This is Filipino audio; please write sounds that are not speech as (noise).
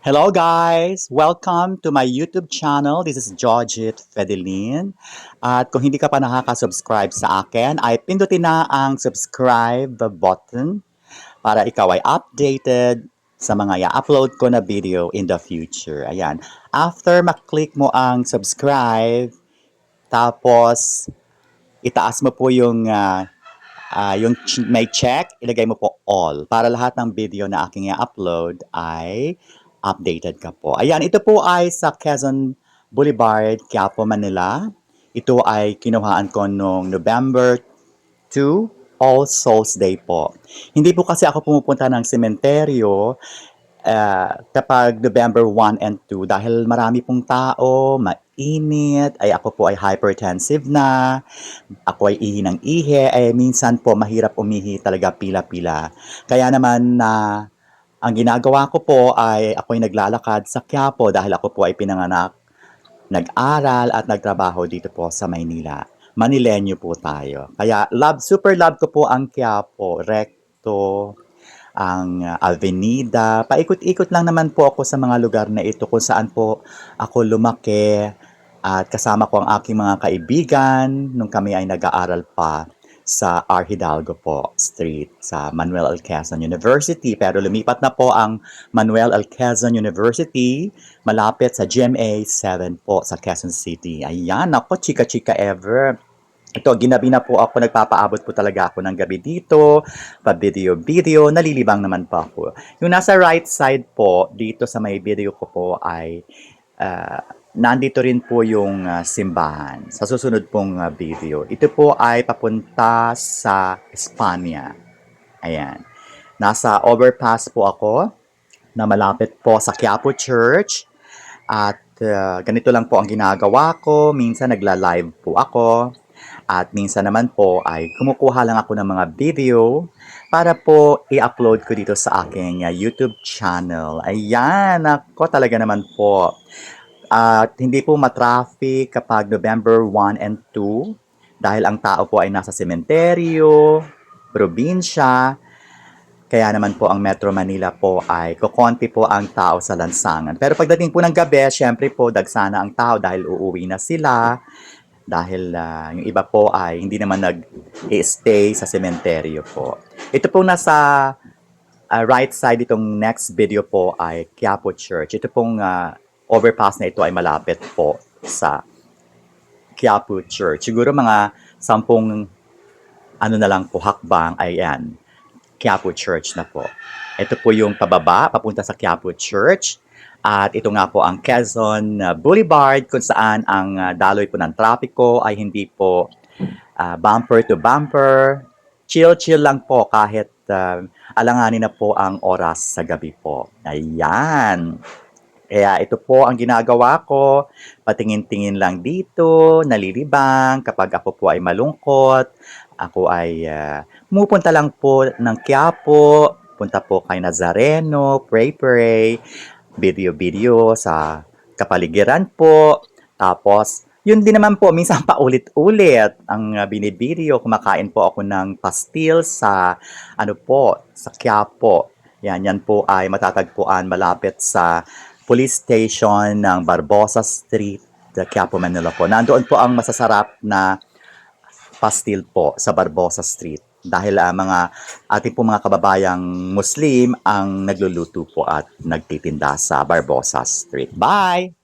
Hello guys! Welcome to my YouTube channel. This is Georgette Fedelin. At kung hindi ka pa nakaka-subscribe sa akin, ay pindutin na ang subscribe button para ikaw ay updated sa mga i-upload ko na video in the future. Ayan. After maklik mo ang subscribe, tapos itaas mo po yung ah, ah, yung may check, ilagay mo po all para lahat ng video na aking i-upload ay updated ka po. Ayan, ito po ay sa Quezon Boulevard, Quiapo, Manila. Ito ay kinuhaan ko noong November 2, All Souls Day po. Hindi po kasi ako pumupunta ng sementeryo ah, kapag November 1 and 2 dahil marami pong tao, mainit, ay ako po ay hypertensive na, ako ay ihi ng ihi, eh minsan po mahirap umihi talaga pila-pila. Kaya naman na ang ginagawa ko po ay ako'y naglalakad sa Quiapo dahil ako po ay pinanganak, nag-aral at nagtrabaho dito po sa Maynila. Manilenyo po tayo. Kaya love, super love ko po ang Quiapo, Recto, ang Avenida. Paikot-ikot lang naman po ako sa mga lugar na ito kung saan po ako lumaki at kasama ko ang aking mga kaibigan nung kami ay nag-aaral pa sa R. Hidalgo po Street sa Manuel. Quezon University. Pero lumipat na po ang Manuel. Quezon University malapit sa GMA 7 po sa Quezon City. Ayan, ako, chika-chika ever. Ito, ginabi na po ako, nagpapaabot po talaga ako ng gabi dito, pa-video-video, nalilibang naman po ako. Yung nasa right side po, dito sa may video ko po ay ah, nandito rin po yung ah, simbahan sa susunod pong ah, video. Ito po ay papunta sa Espanya. Ayan. Nasa overpass po ako na malapit po sa Quiapo Church. At ah, ganito lang po ang ginagawa ko. Minsan nagla-live po ako. At minsan naman po ay kumukuha lang ako ng mga video para po i-upload ko dito sa aking ah, YouTube channel. Ayan, ako talaga naman po. At hindi po matraffic kapag November 1 and 2 dahil ang tao po ay nasa sementeryo, probinsya. Kaya naman po ang Metro Manila po ay kukonti po ang tao sa lansangan. Pero pagdating po ng gabi, syempre po dagsana ang tao dahil uuwi na sila. Dahil ah, yung iba po ay hindi naman nag-stay sa sementeryo po. Ito po nasa ah, right side itong next video po ay Quiapo Church. Ito pong ah, overpass na ito ay malapit po sa Quiapo Church. Siguro mga sampung ano na lang po hakbang ay yan. Quiapo Church na po. Ito po yung pababa, papunta sa Quiapo Church. At ito nga po ang Quezon uh, Boulevard kung saan ang uh, daloy po ng trapiko ay hindi po uh, bumper to bumper. Chill-chill lang po kahit uh, alanganin na po ang oras sa gabi po. Ayan. Kaya ito po ang ginagawa ko. Patingin-tingin lang dito, nalilibang kapag ako po ay malungkot. Ako ay uh, Pumupunta lang po ng Quiapo, punta po kay Nazareno, pray-pray, video-video sa kapaligiran po. Tapos, yun din naman po, (laughs) minsan paulit-ulit ang uh, binivideo. Kumakain po ako ng pastil sa, ano po, sa Quiapo. Yan, yan po ay matatagpuan malapit sa police station ng Barbosa Street, the Quiapo, Manila po. Nandoon po ang masasarap na pastil po sa Barbosa Street dahil ah, mga ating po mga kababayang Muslim ang nagluluto po at nagtitinda sa Barbosa Street. Bye!